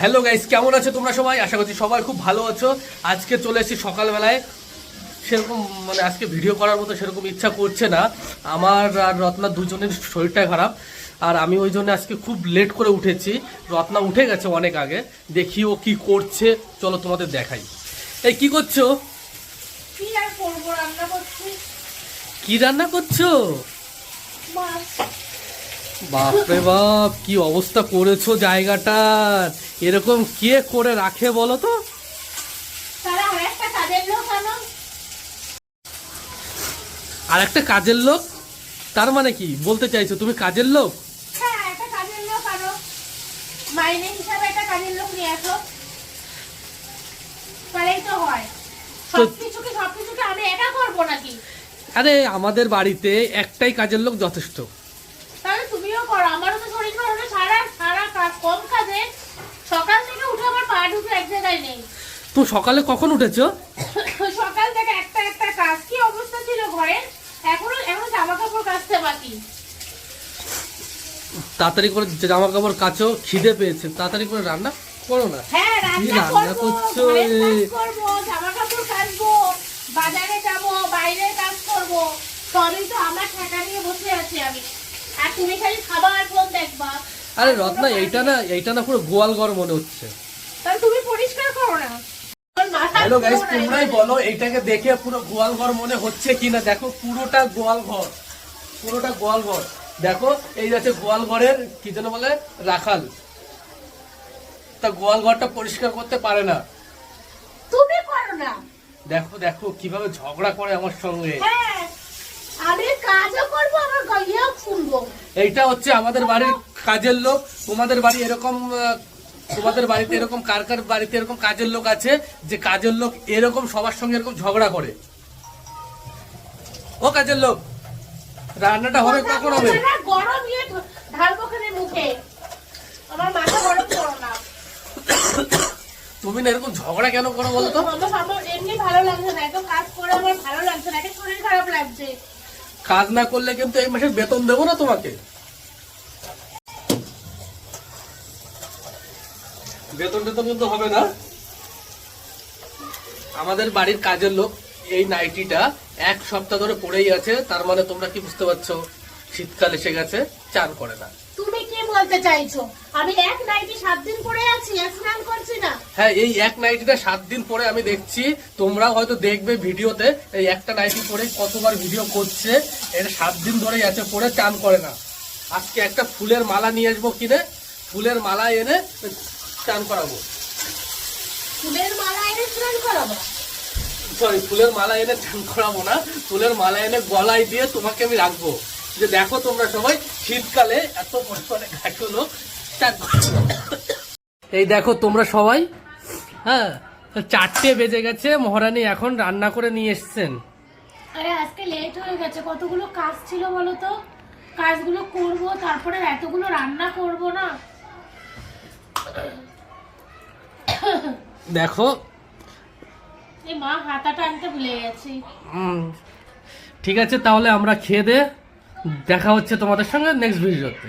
Hello guys কেমন আছো তোমরা সবাই? আশা করছি সবাই খুব ভালো আছো। আজকে চলে এসেছি সকালবেলায়। সেরকম মানে আজকে ভিডিও করার মতো সেরকম ইচ্ছা করছে না। আমার আর রত্না দুজনের শরীরটা খারাপ। আর আমি ওই জন্য আজকে খুব লেট করে উঠেছি। রত্না উঠে গেছে অনেক আগে। দেখি ও কি করছে। চলো তোমাদের দেখাই। এই কি করছ কি রান্না করছ মাছ বাপরে বাপ কি অবস্থা করেছ জায়গাটার? এরকম কে করে রাখে বলো তো? আর একটা কাজের লোক তার মানে কি? বলতে চাইছো তুমি কাজের লোক? হ্যাঁ আরে আমাদের বাড়িতে একটাই কাজের লোক যথেষ্ট তাহলে তুমিও করো আমারও তো শরীর খারাপ হলে সারা সারা কাজ কম কাজে? সকাল থেকে উঠে আমার পা ঢুকে এক জায়গায় নেই। তুমি সকালে কখন উঠেছো? সকাল থেকে একটা একটা কাজ। কি অবস্থা ছিল ঘরে? এখনও এখনও জামা কাপড় কাচতে বাকি। তাড়াতাড়ি করে জামা কাপড় কাচো খিদে পেয়েছে। তাড়াতাড়ি করে রান্না করো না। হ্যাঁ রান্না করছ? জামা কাপড় কাচবো বাজারে যাব বাইরে কাজ করব। সবই তো আমার ঠেকা নিয়ে বসে আছি আমি। আর তুমি খালি খাবার ফোন দেখবা? আরে রত্না এইটা না এইটা না পুরো গোয়াল ঘর মনে হচ্ছে। তাহলে তুমি পরিষ্কার করো না। হ্যালো গাইস তোমরাই বলো এইটাকে দেখে পুরো গোয়াল ঘর মনে হচ্ছে কিনা? দেখো পুরোটা গোয়াল ঘর। পুরোটা গোয়াল ঘর। দেখো এই যাচ্ছে গোয়াল ঘরের কি যেন বলে রাখাল। তা গোয়াল ঘরটা পরিষ্কার করতে পারে না। তুমি করো না। দেখো দেখো কীভাবে ঝগড়া করে আমার সঙ্গে। হ্যাঁ আমি কাজও করব আমার গইয়াও শুনব এইটা হচ্ছে আমাদের বাড়ির কাজের লোক। তোমাদের বাড়ি এরকম তোমাদের বাড়িতে এরকম কার কার বাড়িতে এরকম কাজের লোক আছে যে কাজের লোক এরকম সবার সঙ্গে এরকম ঝগড়া করে। ও কাজের লোক রান্নাটা হবে কখন হবে? গরম ইয়ে ঢালবো খানে মুখে। আমার মাথা গরম করো না। তুমি না এরকম ঝগড়া কেন করো বলো তো? আমার আমার এমনি ভালো লাগছে না এত কাজ করে আমার ভালো লাগছে না শরীর খারাপ লাগছে। কাজ না করলে কিন্তু এই মাসে বেতন দেবো না তোমাকে। বেতন বেতন কিন্তু হবে না। আমাদের বাড়ির কাজের লোক এই নাইটিটা এক সপ্তাহ ধরে পড়েই আছে, তার মানে তোমরা কি বুঝতে পারছ? শীতকাল এসে গেছে, চান করে না। বলতে চাইছো? আমি এক নাইটি সাত দিন পরে আছি স্নান করছি না। হ্যাঁ এই এক নাইটিটা সাত দিন পরে আমি দেখছি তোমরাও হয়তো দেখবে ভিডিওতে এই একটা নাইটি পরে কতবার ভিডিও করছে এটা সাত দিন ধরেই আছে পরে চান করে না। আজকে একটা ফুলের মালা নিয়ে আসব কিনে ফুলের মালা এনে চান করাবো। ফুলের মালা এনে স্নান করাবো? সরি ফুলের মালা এনে চান করাবো না ফুলের মালা এনে গলায় দিয়ে তোমাকে আমি রাখব। যে দেখো তোমরা সবাই শীতকালে এত পরিমাণে চান এই দেখো তোমরা সবাই হ্যাঁ চারটে বেজে গেছে মহারানী এখন রান্না করে নিয়ে এসছেন। আরে আজকে লেট হয়ে গেছে কতগুলো কাজ ছিল বলো তো? কাজগুলো করব তারপরে এতগুলো রান্না করব না। দেখো। এই মা হাতাটা আনতে ভুলে গেছি। ঠিক আছে তাহলে আমরা খেয়ে দে। দেখা হচ্ছে তোমাদের সঙ্গে নেক্সট ভিডিওতে